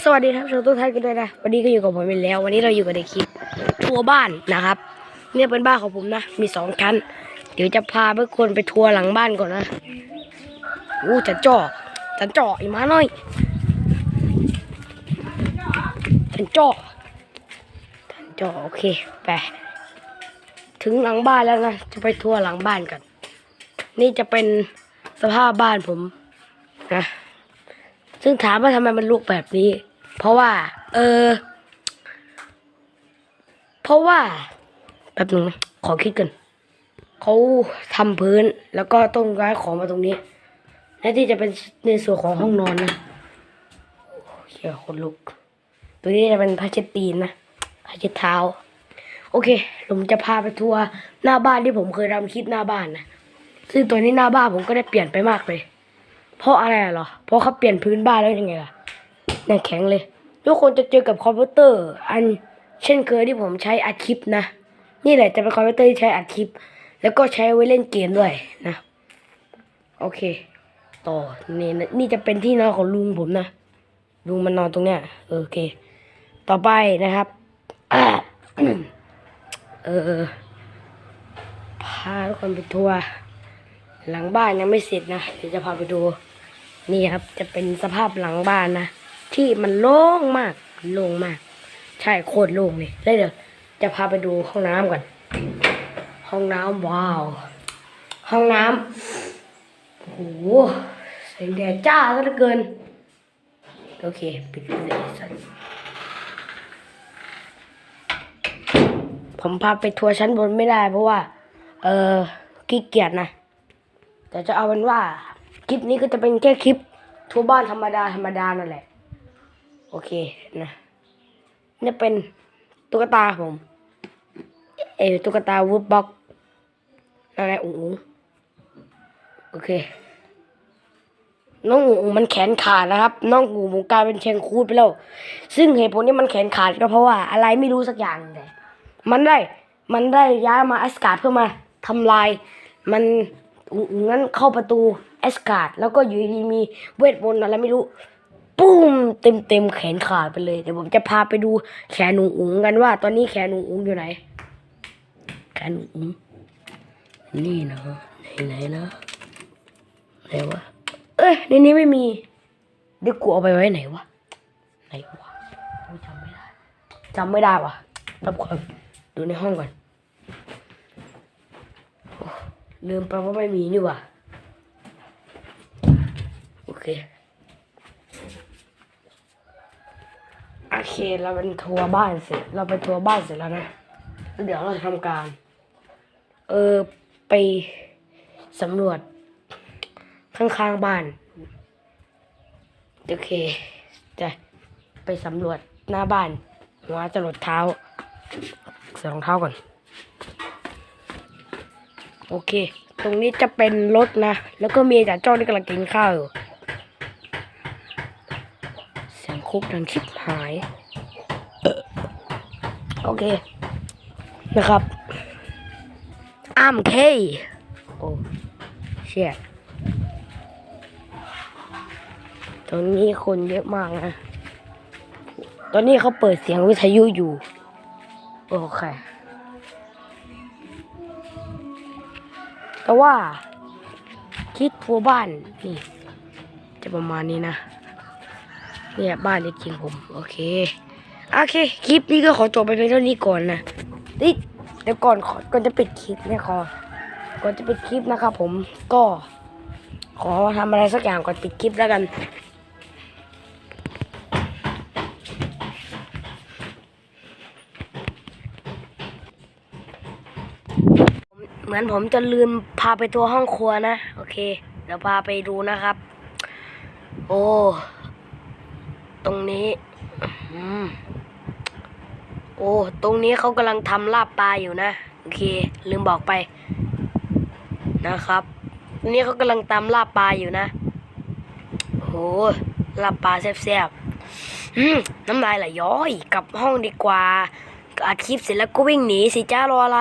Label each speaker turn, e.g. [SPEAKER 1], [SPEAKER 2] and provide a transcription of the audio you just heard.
[SPEAKER 1] สวัสดีครับทุกท่านกันด้วยนะ วันนี้ก็อยู่กับผมอีกแล้ว วันนี้เราอยู่กับเด็กคิดทัวร์บ้านนะครับ เนี่ยเป็นบ้านของผมนะ มีสองชั้น เดี๋ยวจะพาเพื่อนคนไปทัวร์หลังบ้านก่อนนะอู้จะจ่อจะจ่ออีกมาหน่อยจะจ่อจะจ่อโอเคไปถึงหลังบ้านแล้วนะ จะไปทัวร์หลังบ้านกัน นี่จะเป็นสภาพบ้านผมนะ ซึ่งถามว่าทำไมมันลุกแบบนี้ เพราะว่า เออ เพราะว่าแป๊บหนึงขอคิดกันเขาทำพื้นแล้วก็ต้องย้ายของมาตรงนี้และที่จะเป็นในส่วนของห้องนอนนะโอ้เชี่ยคนลุก ตัวนี้จะเป็นผ้าเช็ดตีนนะผ้าเช็ดเท้า โอเค ผมจะพาไปทัวร์หน้าบ้านที่ผมเคยทำคลิปหน้าบ้านนะ ซึ่งตัวนี้หน้าบ้านผมก็ได้เปลี่ยนไปมากเลย เพราะอะไรเหรอ เพราะเขาเปลี่ยนพื้นบ้านแล้วยังไงล่ะเนี่ยแข็งเลย ทุกคนจะเจอกับคอมพิวเตอร์ อันเช่นเคยที่ผมใช้อัดคลิปนะ นี่แหละจะเป็นคอมพิวเตอร์ที่ใช้อัดคลิป แล้วก็ใช้ไว้เล่นเกมด้วยนะ โอเค ต่อนี่นะนี่จะเป็นที่นอนของลุงผมนะ ลุงมันนอนตรงเนี้ย โอเค ต่อไปนะครับอ่าเออพาทุกคนไปทัวร์หลังบ้านยังไม่เสร็จนะ เดี๋ยวจะพาไปดู นี่ครับจะเป็นสภาพหลังบ้านนะ ที่มันโล่งมากโล่งมาก ใช่โคตรโล่งเลยแล้วเดี๋ยวจะพาไปดูห้องน้ำก่อน ห้องน้ำว้าว ห้องน้ำโอ้โหแสงแดดจ้าซะเหลือเกิน โอเค ปิดเลยสันผมพาไปทัวร์ชั้นบนไม่ได้เพราะว่า เออขี้เกียจนะ แต่จะเอาเป็นว่า ลิปนี้ก็จะเป็นแค่คลิปทั่วบ้านธรรมดาธรรมดานั่นแหละ โอเคนะนี่เป็นตุ๊กตาผม เออตุ๊กตาวูดบ็อกนั่นแหละอุ๋งอุ๋งโอเค น้องอุ๋งมันแขนขาดนะครับ น้องอุ๋งอุ๋งกลายเป็นเชงคูดไปแล้ว ซึ่งเหตุผลที่มันแขนขาดก็เพราะว่า อะไรไม่รู้สักอย่างเลยมันได้ มันได้ย้ายมาอสการ์ดเพื่อมาทำลาย มันงอุ๋งนั้นเข้าประตู แอสการ์ดแล้วก็อยู่ดีมีเวทมนต์อะไรไม่รู้ปุ้มเต็มเต็มแขนขาดไปเลยเดี๋ยวผมจะพาไปดูแขนหนูอุ๋งกันว่า ตอนนี้แขนหนูอุ๋งอยู่ไหน แขนหนูอุ๋งนี่นะไหนไหนๆนะไหนวะเอ้ยในนี้ไม่มีเดี๋ยวกูเอาไปไว้ไหนวะไหนวะจำไม่ได้จำไม่ได้วะรับความดูในห้องก่อนลืมไปว่าไม่มีนี่ว่า เค โอเค เราเป็นทัวร์บ้านเสร็จ เราไปทัวร์บ้านเสร็จแล้วนะ เดี๋ยวเราจะทำการ เออ ไปสำรวจข้างๆบ้าน โอเค จะไปสำรวจหน้าบ้าน หัวจะหลดเท้าใส่รองเท้าก่อน โอเค ตรงนี้จะเป็นรถนะ แล้วก็มีจ่าจ้องที่กำลังกินข้าวอยู่ เสียง คุกดังชิบหาย โอเค นะครับอ้ามเคโอ้เชี่ยตรงนี้คนเยอะมากนะ ตอนนี้เขาเปิดเสียงวิทยุอยู่ โอเค แต่ว่า คิดทัวบ้านนี่ จะประมาณนี้นะ เนี่ยบ้านเล็กจริงผม โอเค โอเค คลิปนี้ก็ขอจบไปเพียงเท่านี้ก่อนนะนี่เดี๋ยวก่อนขอก่อนจะปิดคลิปเนี่ยขอก่อนจะปิดคลิปนะครับผมก็ ขอทำอะไรสักอย่างก่อนปิดคลิปแล้วกันเหมือนผมจะลืมพาไปตัวห้องครัวนะ โอเค เดี๋ยวพาไปดูนะครับ โอ้ ตรงนี้อืมโอ้ ตรงนี้เขากำลังทำลาบปลาอยู่นะ โอเค ลืมบอกไป นะครับตรงนี้เขากำลังตำลาบปลาอยู่นะโหลาบปลาแซ่บๆอืมน้ำลายไหลย้อย กลับห้องดีกว่าอัดคลิปเสร็จแล้วก็วิ่งหนีสิจ้ารออะไร